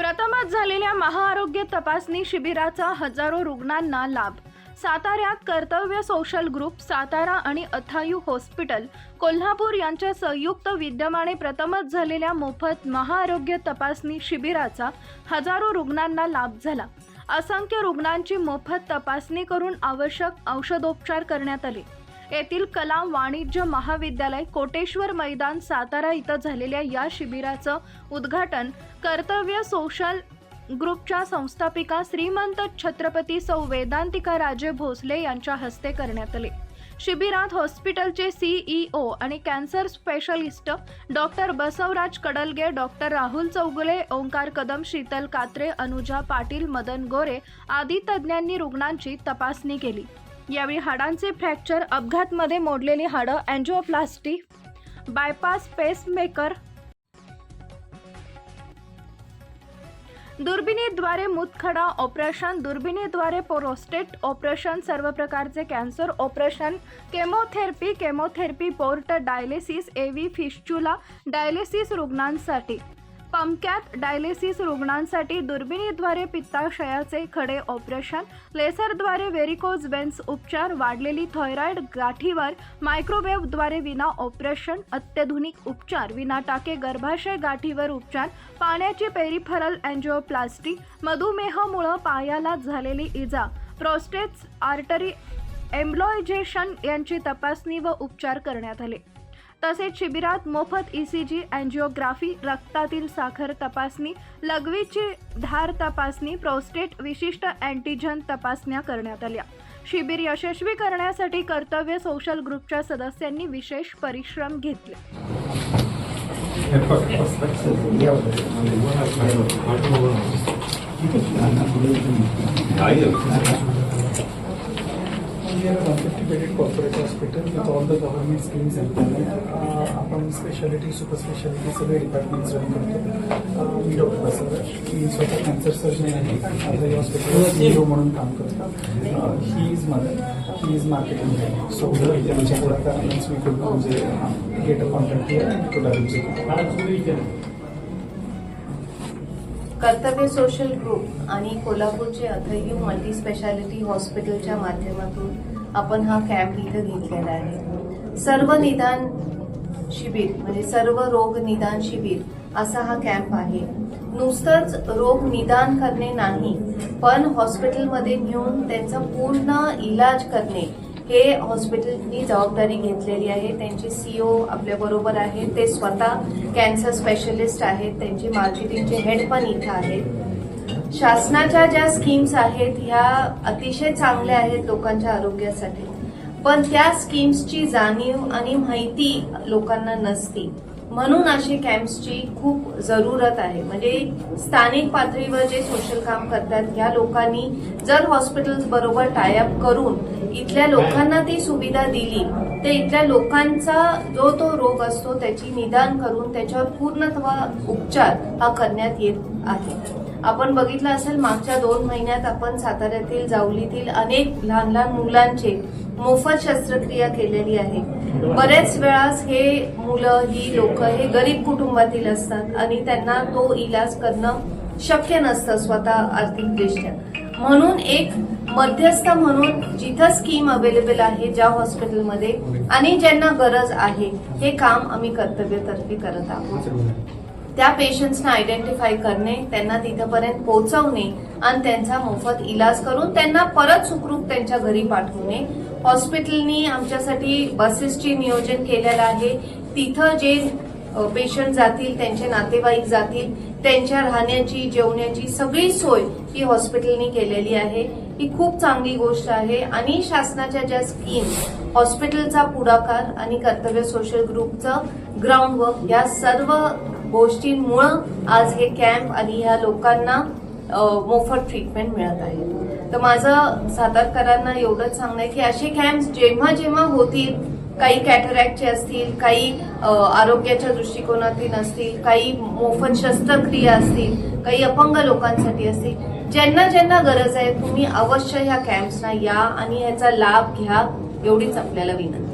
प्रथमच झालेल्या महाआरोग्य तपासणी शिबिराचा हजारो रुग्णांना लाभ. साताऱ्यात कर्तव्य सोशल ग्रुप सातारा आणि अथायू हॉस्पिटल कोल्हापूर यांच्या संयुक्त विद्यमाने प्रथमच झालेल्या मोफत महाआरोग्य तपासणी शिबिराचा हजारो रुग्णांना लाभ झाला. असंख्य रुग्णांची मोफत तपासणी करून आवश्यक औषधोपचार करण्यात आले. येथील कला वाणिज्य महाविद्यालय कोटेश्वर मैदान सातारा इथं झालेल्या या शिबिराचं उद्घाटन कर्तव्य सोशल ग्रुपच्या संस्थापिका श्रीमंत छत्रपती सौ वेदांतिका राजे भोसले यांच्या हस्ते करण्यात आले. शिबिरात हॉस्पिटलचे सीईओ आणि cancer specialist doctor Basavaraj Kadalge doctor Rahul Chougule Omkar Kadam Sheetal Katre Anuja Patil Madan Gore आदी तज्ज्ञांनी रुग्णांची तपासणी केली. यावेळी हाडांचे फ्रॅक्चर अपघातमध्ये मोडलेली हाडं अँजिओप्लास्टी बायपास पेसमेकर दुर्बिणीद्वारे मुतखडा ऑपरेशन दुर्बिणीद्वारे प्रोस्टेट ऑपरेशन सर्व प्रकारचे cancer operation chemotherapy chemotherapy port dialysis AV fistula dialysis रुग्णांसाठी. पमक्यात डायलिसिस रुग्णांसाठी दुर्बिणीद्वारे पित्ताशयाचे खडे ऑपरेशन लेसरद्वारे व्हेरिकोज वेन्स उपचार वाढलेली थायरॉइड गाठीवर मायक्रोवेव्हद्वारे विना ऑपरेशन अत्याधुनिक उपचार विना टाके गर्भाशय गाठीवर उपचार पाण्याची पेरिफरल अँजिओप्लास्टी मधुमेहमुळं पायाला झालेली इजा प्रोस्टेट्स आर्टरी एम्ब्लॉयजेशन यांची तपासणी व उपचार करण्यात आले. तसेच शिबिरात मोफत ईसीजी अँजिओग्राफी रक्तातील साखर तपासणी लघवीची धार तपासणी प्रोस्टेट विशिष्ट अँटीजन तपासण्या करण्यात आल्या. शिबिर यशस्वी करण्यासाठी कर्तव्य सोशल ग्रुपच्या सदस्यांनी विशेष परिश्रम घेतले. We are a 150-bedded corporate hospital with all the government schemes implemented. आपण स्पेशालिटी सुपर स्पेशालिटी सगळे डिपार्टमेंट्स रन करतो मी डॉक्टर बसवराज मी स्वतः कॅन्सर सर्जन आहे आता हॉस्पिटल सीईओ म्हणून काम करतो. He is mother he is marketing so त्यांच्या पुढाकारानेच मी कुड म्हणजे गेट अ कॉन्टॅक्ट कॉन्ट्रॅक्ट केलं कर्तव्य सोशल ग्रुप आणि कोल्हापूरचे अथयू मल्टी स्पेशालिटी हॉस्पिटलच्या माध्यमातून आपण हा कॅम्प इथं घेतलेला आहे. सर्व निदान शिबिर म्हणजे सर्व रोग निदान शिबिर असा हा कॅम्प आहे. नुसतंच रोग निदान करणे नाही पण हॉस्पिटलमध्ये नेऊन त्यांचा पूर्ण इलाज करणे हे हॉस्पिटलनी जबाबदारी घेतलेली आहे. त्यांचे सीओ ओ आपल्याबरोबर आहेत. ते स्वतः कॅन्सर स्पेशलिस्ट आहेत. त्यांचे मार्केटिंगचे हेड पण इथं आहेत. शासनाच्या ज्या स्कीम्स आहेत ह्या अतिशय चांगल्या आहेत लोकांच्या आरोग्यासाठी. पण त्या स्कीम्सची जाणीव आणि माहिती लोकांना नसती. म्हणून अशी कॅम्प्सची खूप जरूरत आहे. म्हणजे स्थानिक पातळीवर जे सोशल काम करतात ह्या लोकांनी जर हॉस्पिटल्स बरोबर टायअप करून इथल्या लोकांना ती सुविधा दिली तर इथल्या लोकांचा जो तो रोग असतो त्याची निदान करून त्याच्यावर पूर्णत्व उपचार हा करण्यात येत आहे. आपण बघितलं असेल मागच्या दोन महिन्यात आपण साताऱ्यातील जावलीतील अनेक लहान लहान मुलांचे मोफत शस्त्रक्रिया केलेली आहे. बरेच वेळास हे मुलं ही लोक हे गरीब कुटुंबातील असतात आणि त्यांना तो इलाज करणं शक्य नसतं स्वतः आर्थिकदृष्ट्या. म्हणून एक मध्यस्थ म्हणून जिथं स्कीम अवेलेबल आहे ज्या हॉस्पिटलमध्ये आणि ज्यांना गरज आहे हे काम आम्ही कर्तव्यतर्फे करत आहोत. त्या पेशंट्सना आयडेंटिफाय करणे त्यांना तिथंपर्यंत पोहोचवणे आणि त्यांचा मोफत इलाज करून त्यांना परत सुखरूप त्यांच्या घरी पाठवणे हॉस्पिटलनी आमच्यासाठी बसेसचे नियोजन केलेलं आहे. तिथं जे पेशंट जातील त्यांचे नातेवाईक जातील त्यांच्या राहण्याची जेवण्याची सगळी सोय ही हॉस्पिटलनी केलेली आहे. ही खूप चांगली गोष्ट आहे आणि शासनाच्या ज्या स्कीम हॉस्पिटलचा पुढाकार आणि कर्तव्य सोशल ग्रुपचं ग्राउंडवर्क या सर्व गोष्टींमुळं आज हे कॅम्प आणि ह्या लोकांना मोफत ट्रीटमेंट मिळत आहे. तर माझं सातारकरांना एवढंच सांगणं आहे की असे कॅम्प जेव्हा जेव्हा होतील काही कॅटरॅक्टचे असतील काही आरोग्याच्या दृष्टिकोनातील असतील काही मोफत शस्त्रक्रिया असतील काही अपंग लोकांसाठी असतील ज्यांना ज्यांना गरज आहे तुम्ही अवश्य ह्या कॅम्प्सना या आणि ह्याचा लाभ घ्या एवढीच आपल्याला विनंती.